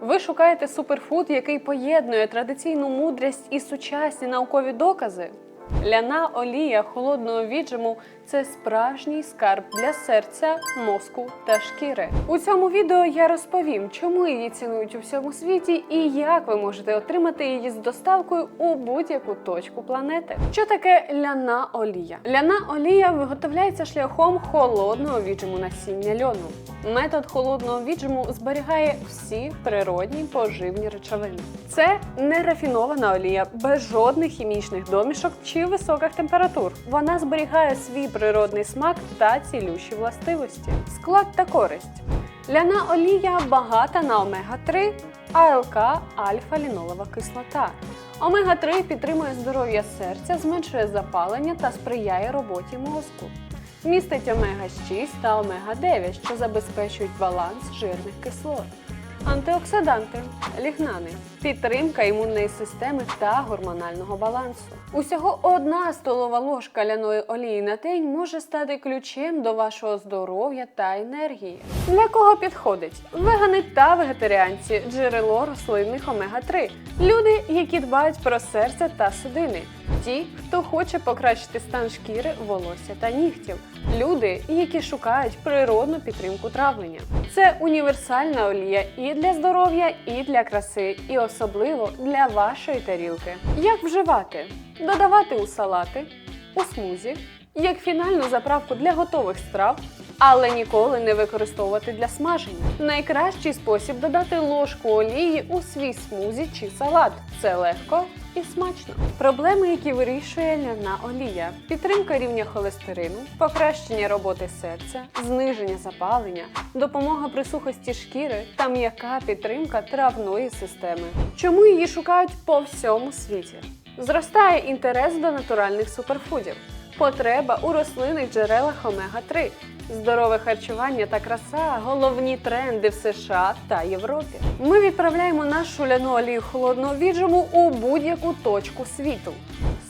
Ви шукаєте суперфуд, який поєднує традиційну мудрість і сучасні наукові докази? Ляна олія холодного віджиму це справжній скарб для серця, мозку та шкіри. У цьому відео я розповім, чому її цінують у всьому світі і як ви можете отримати її з доставкою у будь-яку точку планети. Що таке ляна олія? Ляна олія виготовляється шляхом холодного віджиму насіння льону. Метод холодного віджиму зберігає всі природні поживні речовини. Це не рафінована олія без жодних хімічних домішок чи високих температур. Вона зберігає свій природний смак та цілющі властивості. Склад та користь. Ляна олія багата на омега-3, АЛК альфа-лінолова кислота. Омега-3 підтримує здоров'я серця, зменшує запалення та сприяє роботі мозку. Містить омега-6 та омега-9, що забезпечують баланс жирних кислот. Антиоксиданти, лігнани, підтримка імунної системи та гормонального балансу. Усього одна столова ложка ляної олії на день може стати ключем до вашого здоров'я та енергії. Для кого підходить? Вегани та вегетаріанці, джерело рослинних омега-3, люди, які дбають про серце та судини. Ті, хто хоче покращити стан шкіри, волосся та нігтів, люди, які шукають природну підтримку травлення. Це універсальна олія і для здоров'я, і для краси, і особливо для вашої тарілки. Як вживати? Додавати у салати, у смузі, як фінальну заправку для готових страв, але ніколи не використовувати для смаження. Найкращий спосіб додати ложку олії у свій смузі чи салат. Це легко і смачно. Проблеми, які вирішує ляна олія: підтримка рівня холестерину, покращення роботи серця, зниження запалення, допомога при сухості шкіри та м'яка підтримка травної системи. Чому її шукають по всьому світі? Зростає інтерес до натуральних суперфудів. Потреба у рослинних джерелах омега-3, здорове харчування та краса головні тренди в США та Європі. Ми відправляємо нашу ляну олію холодного віджиму у будь-яку точку світу: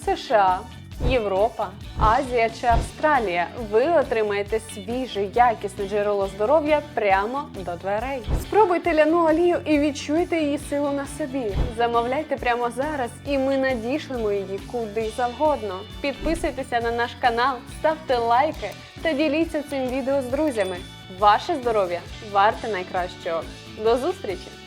США, Європа, Азія чи Австралія. Ви отримаєте свіже, якісне джерело здоров'я прямо до дверей. Спробуйте ляну олію і відчуйте її силу на собі. Замовляйте прямо зараз, і ми надішлемо її куди завгодно. Підписуйтеся на наш канал, ставте лайки та діліться цим відео з друзями. Ваше здоров'я варте найкращого. До зустрічі!